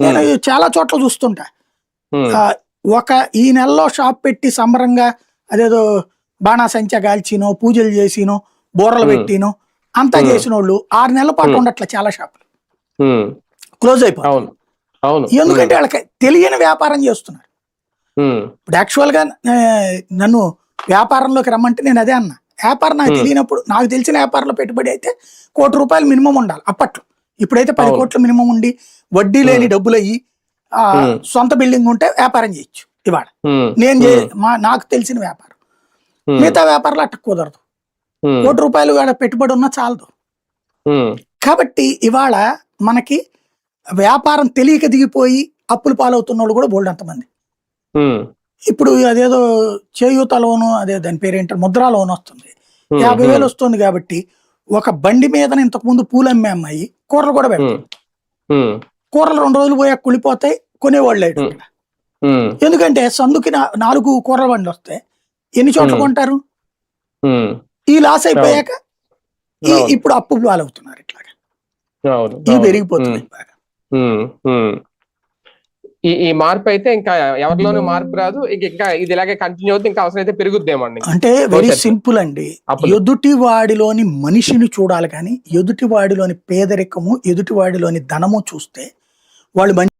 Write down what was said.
నేను చాలా చోట్ల చూస్తుంటా. ఒక ఈ నెలలో షాప్ పెట్టి సంబరంగా అదేదో బాణాసంచా కాల్చినో పూజలు చేసినో బోర్రలు. పెట్టినో అంతా. చేసిన వాళ్ళు ఆరు నెలల పాటు. ఉండట్లే చాలా షాపులు. క్లోజ్ అయిపోయి ఎందుకంటే వాళ్ళకి తెలియని వ్యాపారం చేస్తున్నారు. ఇప్పుడు యాక్చువల్గా నన్ను వ్యాపారంలోకి రమ్మంటే నేను అదే అన్నా. వ్యాపారం నాకు. తెలియనప్పుడు నాకు తెలిసిన వ్యాపారంలో పెట్టుబడి అయితే కోటి రూపాయలు మినిమం ఉండాలి అప్పట్లో. ఇప్పుడైతే పది. కోట్ల మినిమం ఉండి వడ్డీ లేని డబ్బులు అయ్యి ఆ. సొంత బిల్డింగ్ ఉంటే వ్యాపారం చేయొచ్చు ఇవాళ. నేను మా నాకు తెలిసిన వ్యాపారం. మిగతా వ్యాపారాలు అట్ట కుదరదు. కోటి రూపాయలు పెట్టుబడి ఉన్నా చాలదు. కాబట్టి ఇవాళ మనకి వ్యాపారం తెలియక దిగిపోయి అప్పులు పాలవుతున్న వాళ్ళు కూడా బోల్డ్ అంతమంది. ఇప్పుడు అదేదో చేయూత లోను అదే దాని పేరేంటారు ముద్రా లోన్ వస్తుంది. యాభై వేలు వస్తుంది కాబట్టి ఒక బండి మీద ఇంతకు ముందు పూలు అమ్మే అమ్మాయి కూరలు కూడా ఉమ్, కూరలు రెండు రోజులు పోయాక కుళ్ళిపోతాయి కొనేవాళ్ళు లేడు ఎందుకంటే సందుకి నాలుగు కూరల బండ్లు వస్తాయి. ఎన్ని చోట్ల. కొంటారు? ఈ లాస్ అయిపోయాక ఈ. ఇప్పుడు అప్పు పాలవుతున్నారు ఇట్లాగా. అవును. పెరిగిపోతున్నాయి బాగా. ఈ ఈ మార్పు అయితే ఇంకా ఎవరిలోనూ మార్పు రాదు ఇంక ఇది ఇలాగే కంటిన్యూ అవుతుంది ఇంకా అవసరం అయితే పెరుగుద్దేమండి అంటే వెరీ. సింపుల్ అండి. ఎదుటి వాడిలోని మనిషిని చూడాలి కానీ ఎదుటి వాడిలోని పేదరికము ఎదుటి వాడిలోని ధనము చూస్తే వాళ్ళు మంచి